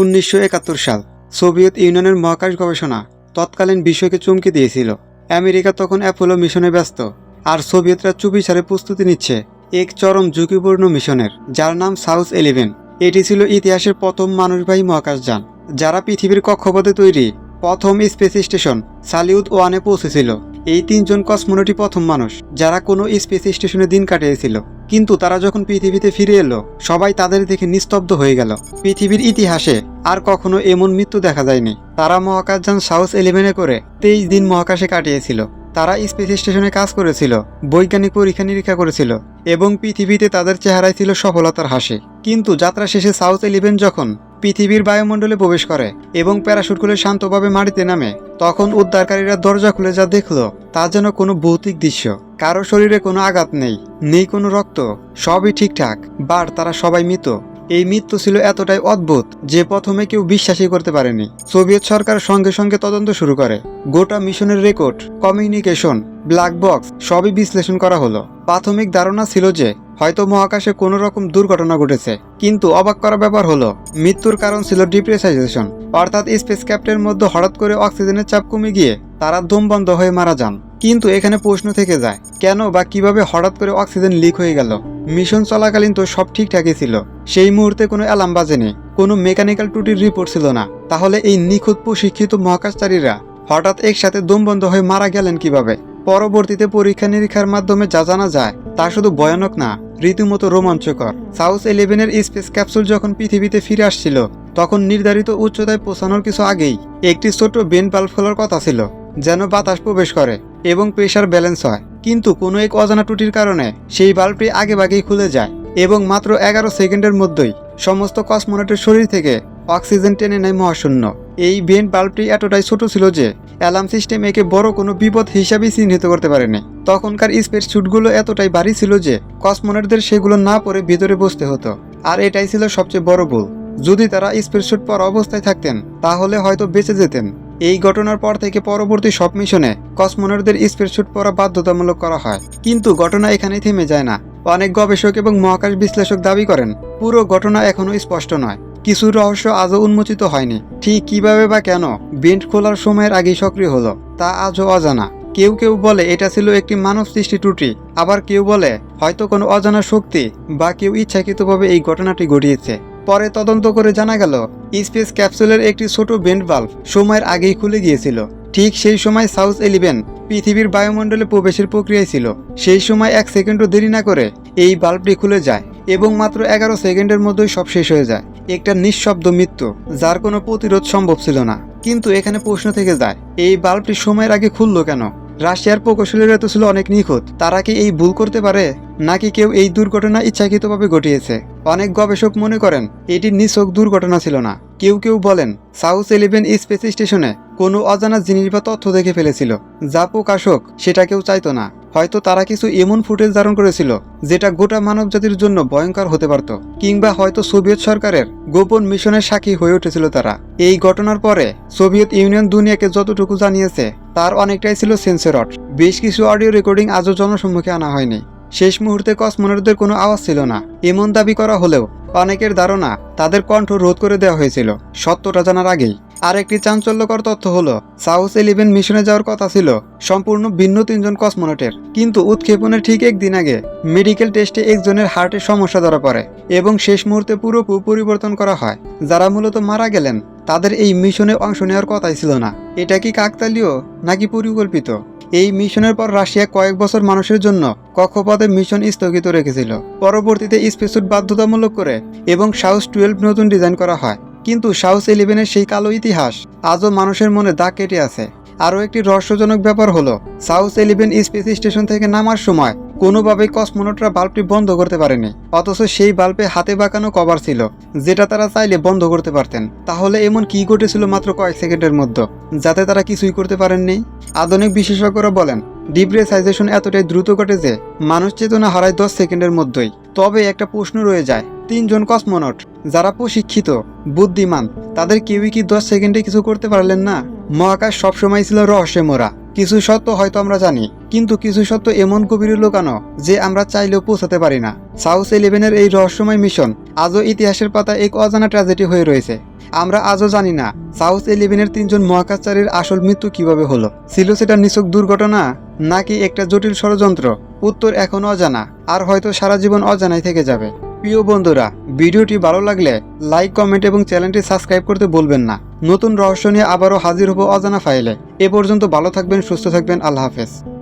উনিশশো একাত্তর সাল সোভিয়েত ইউনিয়নের মহাকাশ গবেষণা তৎকালীন বিশ্বকে চমকে দিয়েছিল। আমেরিকা তখন অ্যাপোলো মিশনে ব্যস্ত, আর সোভিয়েতরা চুপিসারে প্রস্তুতি নিচ্ছে এক চরম ঝুঁকিপূর্ণ মিশনের, যার নাম সাউথ ইলেভেন। এটি ছিল ইতিহাসের প্রথম মানুষবাহী মহাকাশযান যারা পৃথিবীর কক্ষপথে তৈরি প্রথম স্পেস স্টেশন সালিউদ ওয়ানে পৌঁছেছিল। এই তিনজন কসমোনটি প্রথম মানুষ, যারা কোনো স্পেস স্টেশনে দিন কাটিয়েছিল। কিন্তু তারা যখন পৃথিবীতে ফিরে এলো, সবাই তাদের দেখে নিস্তব্ধ হয়ে গেল। পৃথিবীর ইতিহাসে আর কখনো এমন মৃত্যু দেখা যায়নি। তারা মহাকাশ যান সাউথ ইলেভেনে করে তেইশ দিন মহাকাশে কাটিয়েছিল। তারা স্পেস স্টেশনে কাজ করেছিল, বৈজ্ঞানিক পরীক্ষা নিরীক্ষা করেছিল এবং পৃথিবীতে তাদের চেহারায় ছিল সফলতার হাসি। কিন্তু যাত্রা শেষে সাউথ ইলেভেন যখন পৃথিবীর বায়ুমণ্ডলে প্রবেশ করে এবং প্যারাশুট খুলে শান্তভাবে মাটিতে নামে। তখন উদ্ধারকারীরা দরজা খুলে যা দেখল, তা যেন কোনো ভৌতিক দৃশ্য। কারও শরীরে কোনো আঘাত নেই নেই কোনো রক্ত, সবই ঠিকঠাক। বার তারা সবাই মৃত। এই মৃত্যু ছিল এতটাই অদ্ভুত যে প্রথমে কেউ বিশ্বাসই করতে পারেনি। সোভিয়েত সরকার সঙ্গে সঙ্গে তদন্ত শুরু করে। গোটা মিশনের রেকর্ড, কমিউনিকেশন, ব্ল্যাক বক্স, সবই বিশ্লেষণ করা হলো। প্রাথমিক ধারণা ছিল যে হয়তো মহাকাশে কোনো রকম দুর্ঘটনা ঘটেছে। কিন্তু অবাক করা ব্যাপার হলো, মৃত্যুর কারণ ছিল ডিপ্রেসাইজেশন। অর্থাৎ স্পেস ক্যাপ্টের মধ্যে হঠাৎ করে অক্সিজেনের চাপ কমে গিয়ে তারা দম বন্ধ হয়ে মারা যান। কিন্তু এখানে প্রশ্ন থেকে যায়, কেন বা কীভাবে হঠাৎ করে অক্সিজেন লিক হয়ে গেল? মিশন চলাকালীন তো সব ঠিকঠাকই ছিল। সেই মুহূর্তে কোনো অ্যালার্ম বাজেনি, কোনো মেকানিক্যাল ত্রুটির রিপোর্ট ছিল না। তাহলে এই নিখুঁত প্রশিক্ষিত মহাকাশচারীরা হঠাৎ একসাথে দম বন্ধ হয়ে মারা গেলেন কীভাবে? পরবর্তীতে পরীক্ষা নিরীক্ষার মাধ্যমে যা জানা যায়, তা শুধু ভয়ানক না রীতিমতো রোমাঞ্চকর। সাউথ ইলেভেনের স্পেস ক্যাপসুল যখন পৃথিবীতে ফিরে আসছিল, তখন নির্ধারিত উচ্চতায় পৌঁছানোর কিছু আগেই একটি ছোট বেন পাল্প খোলার কথা ছিল, যেন বাতাস প্রবেশ করে এবং প্রেশার ব্যালেন্স হয়। কিন্তু কোনো এক অজানা ত্রুটির কারণে সেই বাল্বটি আগেভাগেই খুলে যায় এবং মাত্র এগারো সেকেন্ডের মধ্যেই সমস্ত কসমোনেটের শরীর থেকে অক্সিজেন টেনে নেয় মহাশূন্য। এই বেন বাল্বটি এতটাই ছোট ছিল যে অ্যালার্ম সিস্টেম একে বড় কোনো বিপদ হিসাবেই চিহ্নিত করতে পারেনি। তখনকার স্পেস স্যুটগুলো এতটাই ভারী ছিল যে কসমোনেটদের সেগুলো না পরে ভিতরে বসতে হতো। আর এটাই ছিল সবচেয়ে বড় ভুল। যদি তারা স্পেস স্যুট পরা অবস্থায় থাকতেন, তাহলে হয়তো বেঁচে যেতেন। এই ঘটনার পর থেকে পরবর্তী সব মিশনে কসমোনারদের স্পেস স্যুট পরা বাধ্যতামূলক করা হয়। কিন্তু ঘটনা এখানেই থেমে যায় না। অনেক গবেষক এবং মহাকাশ বিশ্লেষক দাবি করেন, পুরো ঘটনা এখনও স্পষ্ট নয়। কিছু রহস্য আজও উন্মোচিত হয়নি। ঠিক কীভাবে বা কেন? বেন্ট খোলার সময়ের আগেই সক্রিয় হলো, তা আজও অজানা। কেউ কেউ বলে এটা ছিল একটি মানব সৃষ্টি ত্রুটি, আবার কেউ বলে হয়তো কোনো অজানা শক্তি বা কেউ ইচ্ছাকৃতভাবে এই ঘটনাটি ঘটিয়েছে। পরে তদন্ত করে জানা গেল, স্পেস ক্যাপসুলের একটি ছোট বেন্ট বাল্ব সময়ের আগেই খুলে গিয়েছিল। ঠিক সেই সময় সাউথ এলিভেন পৃথিবীর বায়ুমণ্ডলে প্রবেশের প্রক্রিয়ায় ছিল। সেই সময় এক সেকেন্ডও দেরি না করে এই বাল্বটি খুলে যায় এবং মাত্র এগারো সেকেন্ডের মধ্যেই সব শেষ হয়ে যায়। একটা নিঃশব্দ মৃত্যু, যার কোনো প্রতিরোধ সম্ভব ছিল না। কিন্তু এখানে প্রশ্ন থেকে যায়, এই বাল্বটি সময়ের আগে খুললো কেন? রাশিয়ার প্রকৌশলীরা তো ছিল অনেক নিখুঁত, তারা কি এই ভুল করতে পারে? নাকি কেউ এই দুর্ঘটনা ইচ্ছাকৃতভাবে ঘটিয়েছে? অনেক গবেষক মনে করেন, এটি নিছক দুর্ঘটনা ছিল না। কেউ কেউ বলেন, সাউথ ইলেভেন স্পেস স্টেশনে কোনো অজানা জিনিস বা তথ্য দেখে ফেলেছিল, যা প্রকাশক সেটা কেউ চাইতো না। হয়তো তারা কিছু এমন ফুটেজ ধারণ করেছিল, যেটা গোটা মানব জাতির জন্য ভয়ঙ্কর হতে পারত, কিংবা হয়তো সোভিয়েত সরকারের গোপন মিশনের সাক্ষী হয়ে উঠেছিল তারা। এই ঘটনার পরে সোভিয়েত ইউনিয়ন দুনিয়াকে যতটুকু জানিয়েছে, তার অনেকটাই ছিল সেন্সরট বেশ কিছু অডিও রেকর্ডিং আজও জনসম্মুখে আনা হয়নি। শেষ মুহূর্তে কসমোনারদের কোনো আওয়াজ ছিল না। এমন দাবি করা হলেও অনেকের ধারণা তাদের কণ্ঠ রোধ করে দেওয়া হয়েছিল। সত্যটা জানার আগেই আরেকটি চাঞ্চল্যকর তথ্য হলো, সাউথ ইলেভেন মিশনে যাওয়ার কথা ছিল সম্পূর্ণ ভিন্ন তিনজন কসমোনেটের। কিন্তু উৎক্ষেপণের ঠিক একদিন আগে মেডিকেল টেস্টে একজনের হার্টের সমস্যা ধরা পড়ে এবং শেষ মুহূর্তে পুরোপুরি পরিবর্তন করা হয়। যারা মূলত মারা গেলেন, তাদের এই মিশনে অংশ নেওয়ার কথাই ছিল না। এটা কি কাকতালীয় নাকি পরিকল্পিত? এই মিশনের পর রাশিয়া কয়েক বছর মানুষের জন্য কক্ষপথে মিশন স্থগিত রেখেছিল। পরবর্তীতে স্পেসুট বাধ্যতামূলক করে এবং সাউস টুয়েলভ নতুন ডিজাইন করা হয়। কিন্তু সাউস ইলেভেনের সেই কালো ইতিহাস আজও মানুষের মনে দাগ কেটে আছে। আরও একটি রহস্যজনক ব্যাপার হলো, সাউথ ইলেভেন স্পেস স্টেশন থেকে নামার সময় কোনোভাবেই কসমোনটরা বাল্বটি বন্ধ করতে পারেনি, অথচ সেই বাল্বে হাতে বাঁকানো কভার ছিল, যেটা তারা চাইলে বন্ধ করতে পারতেন। তাহলে এমন কি ঘটেছিল মাত্র কয়েক সেকেন্ডের মধ্যে, যাতে তারা কিছুই করতে পারেননি? আধুনিক বিশেষজ্ঞরা বলেন ডিপ্রেসাইজেশন এতটাই দ্রুত ঘটে যে মানুষ চেতনা হারায় দশ সেকেন্ডের মধ্যেই। তবে একটা প্রশ্ন রয়ে যায়, তিনজন কসমোনট যারা প্রশিক্ষিত, বুদ্ধিমান, তাদের কেউই কি দশ সেকেন্ডে কিছু করতে পারলেন না? মহাকাশ সবসময় ছিল রহস্যে মোড়া কিছু সত্য হয়তো আমরা জানি, কিন্তু কিছু সত্য এমন গভীরে লুকানো যে আমরা চাইলেও পৌঁছাতে পারি না। সাউথ ইলেভেনের এই রহস্যময় মিশন আজও ইতিহাসের পাতা এক অজানা ট্র্যাজেডি হয়ে রয়েছে। আমরা আজও জানি না সাউথ ইলেভেনের তিনজন মহাকাশচারীর আসল মৃত্যু কীভাবে হলো। ছিল সেটা নিছক দুর্ঘটনা নাকি একটা জটিল ষড়যন্ত্র? উত্তর এখন অজানা, আর হয়তো সারা জীবন অজানাই থেকে যাবে। প্রিয় বন্ধুরা, ভিডিওটি ভালো লাগলে লাইক, কমেন্ট এবং চ্যানেলটি সাবস্ক্রাইব করতে বলবেন না। নতুন রহস্য নিয়ে আবারও হাজির হব অজানা ফাইলে। এ পর্যন্ত ভালো থাকবেন, সুস্থ থাকবেন, আল্লাহ হাফেজ।